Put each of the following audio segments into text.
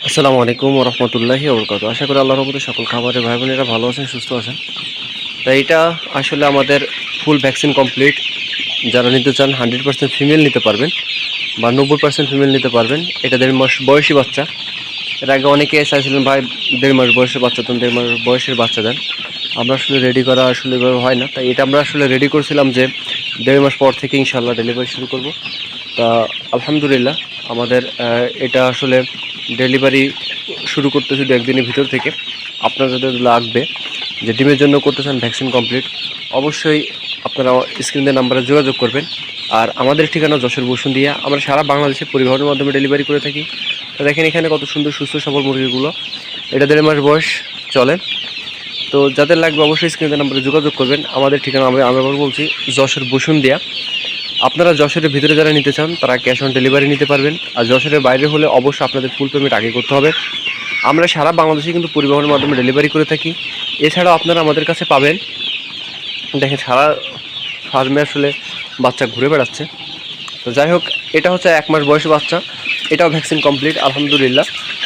আসসালামু আলাইকুম রহমতুল্লাহি ওবরকাত আশা করি আল্লাহর রহমতে সকল খাবারের ভাই বোনেরা ভালো আছেন, সুস্থ আছেন। তো এটা আসলে আমাদের ফুল ভ্যাকসিন কমপ্লিট। যারা নিতে চান, হান্ড্রেড পার্সেন্ট ফিমেল নিতে পারবেন বা নব্বই পার্সেন্ট ফিমেল নিতে পারবেন। এটা দেড় মাস বয়সী বাচ্চা। এর আগে অনেকে চাইছিলেন, ভাই, দেড় মাস বয়সের বাচ্চা দেন, দেড় মাস বয়সের বাচ্চা দেন। আমরা আসলে রেডি করা আসলে এভাবে হয় না। তাই এটা আমরা আসলে রেডি করছিলাম যে দেড় মাস পর থেকে ইনশাল্লাহ ডেলিভারি শুরু করব। তা আলহামদুলিল্লাহ, আমাদের এটা আসলে ডেলিভারি শুরু করতেছি দু একদিনের ভিতর থেকে। আপনার যাদের লাগবে যে ডিমের জন্য করতে চান ভ্যাকসিন কমপ্লিট অবশ্যই আপনারা স্ক্রিনের নাম্বারে যোগাযোগ করবেন। আর আমাদের ঠিকানা যশোর বসুন্ধিয়া। আমরা সারা বাংলাদেশে পরিবহনের মাধ্যমে ডেলিভারি করে থাকি। তো দেখেন এখানে কত সুন্দর, সুস্থ, সবল মুরগিগুলো। এটা দেড় মাস বয়স, চলে। তো যাদের লাগবে অবশ্যই স্ক্রিনের নাম্বারে যোগাযোগ করবেন। আমাদের ঠিকানা আমি আমি আবার বলছি, যশোর বসুন্ধিয়া। আপনারা যশোরের ভিতরে যারা নিতে চান তারা ক্যাশ অন ডেলিভারি নিতে পারবেন। আর যশোরের বাইরে হলে অবশ্যই আপনাদের ফুল পেমেন্ট আগে করতে হবে। আমরা সারা বাংলাদেশে কিন্তু পরিবহনের মাধ্যমে ডেলিভারি করে থাকি। এছাড়াও আপনারা আমাদের কাছে পাবেন। দেখেন সারা ফার্মে আসলে বাচ্চা ঘুরে বেড়াচ্ছে। তো যাই হোক এটা হচ্ছে এক মাস বয়সী বাচ্চা। এটাও ভ্যাকসিন কমপ্লিট আলহামদুলিল্লাহ।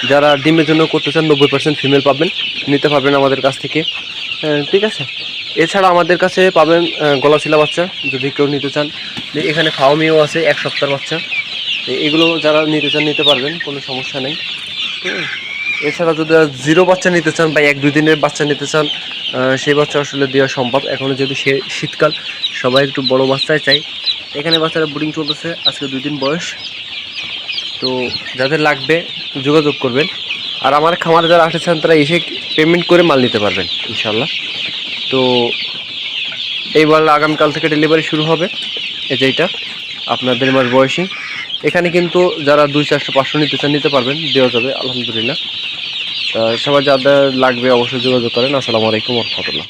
যারা ডিমের জন্য করতে চান নব্বই পার্সেন্ট ফিমেল পাবেন। নিতে পারবেন আমাদের কাছ থেকে। আহ, ঠিক আছে। এছাড়া আমাদের কাছে পাবেন গলাশিলা বাচ্চা, যদি কেউ নিতে চান। এখানে ফাওমিও আছে, এক সপ্তাহের বাচ্চা। এগুলো যারা নিতে চান, নিতে পারবেন, কোনো সমস্যা নেই। এছাড়া যদি জিরো বাচ্চা নিতে চান বা এক দুই দিনের বাচ্চা নিতে চান সেই বাচ্চা আসলে দেওয়া সম্ভব। এখন যেহেতু সে শীতকাল, সবাই একটু বড় বাচ্চাই চাই। এখানে বাচ্চারা বোর্ডিং চলতেছে, আজকে দুই দিন বয়স। তো যাদের লাগবে, যোগাযোগ করবেন। আর আমার খামারে যারা আসেছেন, তারা এসে পেমেন্ট করে মাল নিতে পারবেন ইনশাল্লাহ তো এই এইবার আগামীকাল থেকে ডেলিভারি শুরু হবে। এই যে আপনাদের মাস বয়সী। এখানে কিন্তু যারা দুই চারশো পাঁচশো নিতে চান, নিতে পারবেন, দেওয়া যাবে, আলহামদুলিল্লাহ। সবাই যাদের লাগবে অবশ্যই যোগাযোগ করেন। আসসালামু আলাইকুম রহমতুল্লাহ।